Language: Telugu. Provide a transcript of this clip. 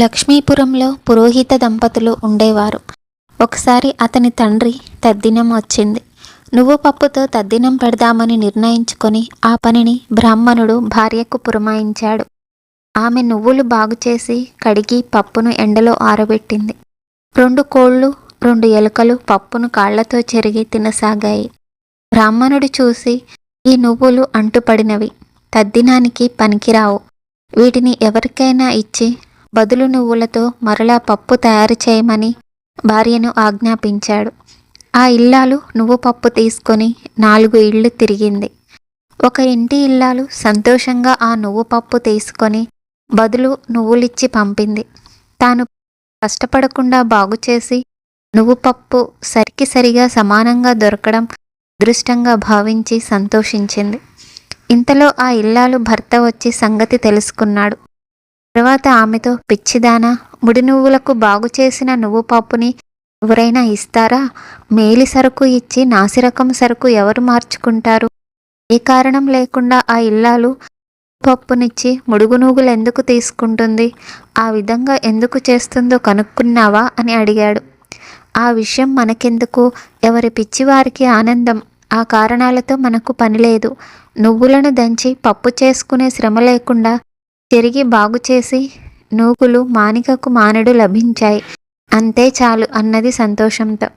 లక్ష్మీపురంలో పురోహిత దంపతులు ఉండేవారు. ఒకసారి అతని తండ్రి తద్దినం వచ్చింది. నువ్వు పప్పుతో తద్దినం పెడదామని నిర్ణయించుకొని ఆ పనిని బ్రాహ్మణుడు భార్యకు పురమాయించాడు. ఆమె నువ్వులు బాగుచేసి కడిగి పప్పును ఎండలో ఆరబెట్టింది. రెండు కోళ్ళు రెండు ఎలుకలు పప్పును కాళ్ళతో చెరిగి తినసాగాయి. బ్రాహ్మణుడు చూసి ఈ నువ్వులు అంటుపడినవి. తద్దినానికి పనికిరావు. వీటిని ఎవరికైనా ఇచ్చి బదులు నువ్వులతో మరలా పప్పు తయారు చేయమని భార్యను ఆజ్ఞాపించాడు. ఆ ఇల్లాలు నువ్వు పప్పు తీసుకొని నాలుగు ఇళ్ళు తిరిగింది. ఒక ఇంటి ఇల్లాలు సంతోషంగా ఆ నువ్వు పప్పు తీసుకొని బదులు నువ్వులిచ్చి పంపింది. తాను కష్టపడకుండా బాగుచేసి నువ్వు పప్పు సరికి సరిగా సమానంగా దొరకడం అదృష్టంగా భావించి సంతోషించింది. ఇంతలో ఆ ఇల్లాలు భర్త వచ్చి సంగతి తెలుసుకున్నాడు. తర్వాత ఆమెతో పిచ్చిదానా ముడి నువ్వులకు బాగు చేసిన నువ్వు పప్పుని ఎవరైనా ఇస్తారా? మేలి సరుకు ఇచ్చి నాసిరకం సరుకు ఎవరు మార్చుకుంటారు? ఏ కారణం లేకుండా ఆ ఇల్లాలు పప్పునిచ్చి ముడుగు నువ్వులు ఎందుకు తీసుకుంటుంది? ఆ విధంగా ఎందుకు చేస్తుందో కనుక్కున్నావా? అని అడిగాడు. ఆ విషయం మనకెందుకు? ఎవరి పిచ్చివారికి ఆనందం? ఆ కారణాలతో మనకు పని లేదు. నువ్వులను దంచి పప్పు చేసుకునే శ్రమ లేకుండా తిరిగి బాగు చేసి నూకులు మానికకు మానడు లభించాయి. అంతే చాలు అన్నది సంతోషంతో.